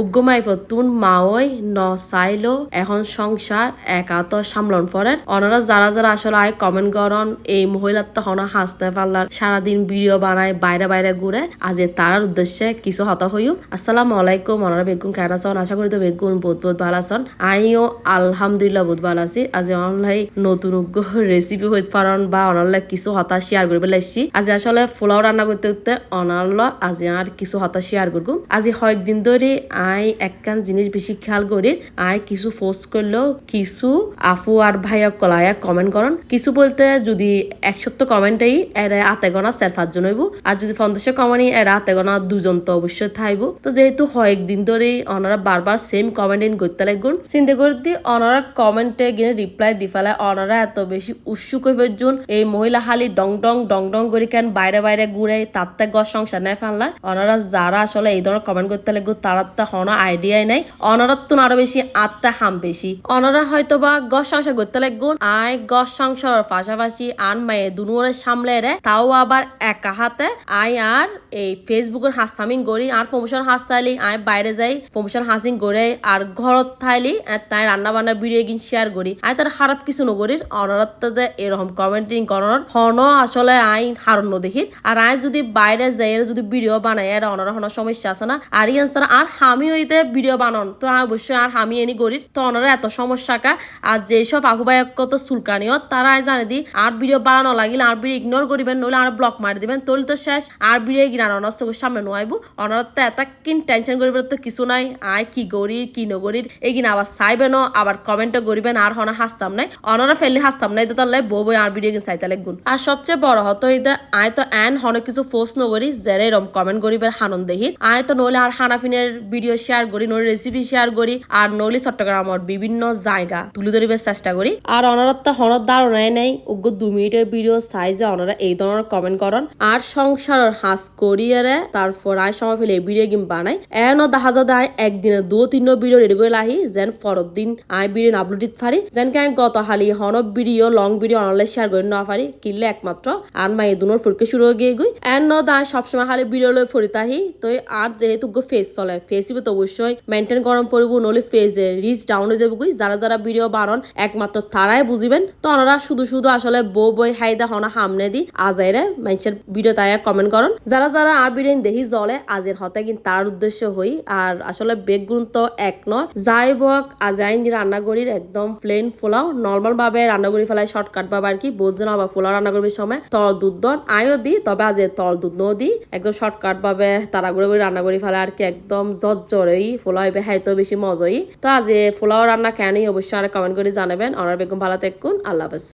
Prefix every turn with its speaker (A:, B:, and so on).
A: উগ্গমাই ফতুন মাওই ন চাইলো এখন সংসার একাত সামলন পরের। অনারা যারা যারা আসলে আয় কমেন্ট করন, এই মহিলার তো হনা হাসতে পারলার। সারাদিন ভিডিও বানায়, বাইরে বাইরে ঘুরে। আজ তারার উদ্দেশ্যে কিছু হতা হইম আসসালামু আলাইকুম অনারা বেগুন কেন আছেন? আশা করি তো বেগুন বহুত বহুত ভালো আছেন। আইও আলহামদুলিল্লাহ বহুত ভালো আছি। আজ অনলাই নতুন উগ্গ রেসিপি হইতে পারন বা অনারলাই কিছু হতা শেয়ার করবে লাইছি আজ আসলে পোলাও রান্না করতে করতে অনারল আজি আর কিছু হতা শেয়ার করব। আজি কয়েকদিন ধরে আই একখান জিনিস বেশি খেয়াল করি আই কিছু পোস্ট করলেও কিছু আফু আর ভাইয়া কলায়া কমেন্ট করন। কিছু বলতে যদি একসত্য কমেন্টেই এরা আতে গনা সেলফার জন্য হইব। আর যদি পঞ্চাশে কমেন্টই এরা আতে গনা দুজন তো অবশ্যই থাইব। তো যেহেতু কয়েকদিন ধরে ওনারা বারবার সেম কমেন্ট ইন করতে লাগবেন চিন্তা করতে ওনারা কমেন্টে গিয়ে রিপ্লাই দি ফেলে ওনারা এত বেশি উৎসুক হইবে জুন এই মহিলা হালি ডং ডং ডং ডং করে কেন বাইরে বাইরে ঘুরে তাতে গছ সংসার নেয় ফেললার ওনারা যারা আসলে এই ধরনের কমেন্ট করতে লাগবে, তারা তো হনো আইডিয়াই নাই। অনারার তো আরও বেশি আত্মা হাম বেশি। অনারা হয়তো বা গছ সংসার করতে লাগবে। আয় গছ সংসারের পাশাপাশি আন মায়ে দুনুয়ারের সামলে রে, তাও আবার একা হাতে। আয় আর এই ফেসবুকের হাস্তামিং করি, আর প্রমোশন হাসতাইলি আয় বাইরে যাই প্রমোশন হাসিং করে, আর ঘরত থাইলি তাই রান্না বান্না ভিডিও গিন শেয়ার করি। আয় তার খারাপ কিছু নগরি অনারত যে এরকম কমেন্টিং করানোর, হন আসলে আই হারণ্য দেখি আর আয় যদি বাইরে যাই যদি ভিডিও বানাই আর অনার হন সমস্যা আছে না। আর ই আনসার আর হামি হইতে ভিডিও বানান, তো অবশ্যই আর হামি এনি করি তো অনারা এত সমস্যা কা, আর যেসব আহু ভাই কত সুলকানিও তারা আয় জানে দি, আর ভিডিও বানানো লাগিলে আর ভিডিও ইগনোর করিবেন, নইলে আর ব্লক মারি দিবেন তোল তো শেষ, আর ভিডিও গিনা অনার চোখের সামনে নোয়াইবো অনার তো এত কিন টেনশন করিবার তো কিছু নাই, আয় কি গরি কি নগরির এগিন আবার চাইবেন আবার কমেন্টও করিবেন, আর হনা হাসতাম নাই অনারা ফেললে হাসতাম নাই, তাহলে বউ বই আর ভিডিও গিন চাইতে লাগুন আর সবচেয়ে বড় হতো এটা আয় তো এন, হন কিছু ফোর্স নগরি জেরে এরম কমেন্ট করিবার হানন দেখি আয় তো নইলে আর হানাফিনের ভিডিও শেয়ার করি নইলে রেসিপি শেয়ার করি, আর নইলে চট্টগ্রামের বিভিন্ন জায়গা। তুলে ধরিবার চেষ্টা করি। আর অনারত হনত ধারণাই নেই। উগ্র দু মিনিটের ভিডিও সাইজে অনারা এই ধরনের কমেন্ট করন। আর সংসারের হাস করিয়ারে তারপর আয় সময় ফেলে ভিডিও গেম বানাই এনও দেখা যায় আয় একদিনে দু তিন ভিডিও রেডি করে লাহি। যেন পরের দিন আয় ভিডিও আপলোড দিতে পারি। যেন কে গত হালি হন video long video online share করে না পারি। কিনলে একমাত্র আর মাই দুনোর ফুরকে শুরু হয়ে গিয়ে গুই। এন দায়, সবসময় খালি ভিডিও লই ফরিতাহি তো আর যেহেতু ফেস চলে ফেসিবে তো অবশ্যই মেনটেন গরম পড়ব নলে ফেজে রিচ ডাউন যাবে যারা যারা ভিডিও বানান, একমাত্র তারাই বুঝিবেন। তো ওনারা শুধু শুধু আসলে বউ, বই হাইদা হনা হামনে দি, আজাইরে মানুষের ভিডিও তাই কমেন্ট করন। যারা যারা আর ভিডিও দেখি জলে, আজের হতে কিন্তু তার উদ্দেশ্য হই। আর আসলে বেগগুণ তো এক নয়। যাই বক, আজাইন দিয়ে রান্না করির একদম প্লেন ফোলাও নর্মাল ভাবে রান্না করি ফেলাই শর্টকাট ভাবে আর কি বোঝো না বা ফোলাও রান্না করবির সময় তল দুধ দন। আয়ও দি, তবে আজ তল দুধ নও দি। একদম শর্টকাট ভাবে তারা করে রান্না করি ফেলে আর কি, একদম জজ্জরই হইবে হবে হাইতো বেশি মজাই। তো আজ ফোলাও রান্না কেনই অবশ্যই আর কমেন্ট করে জানাবেন। অনার বেগম ভালো থাকুন, আল্লাহ হাফেজ।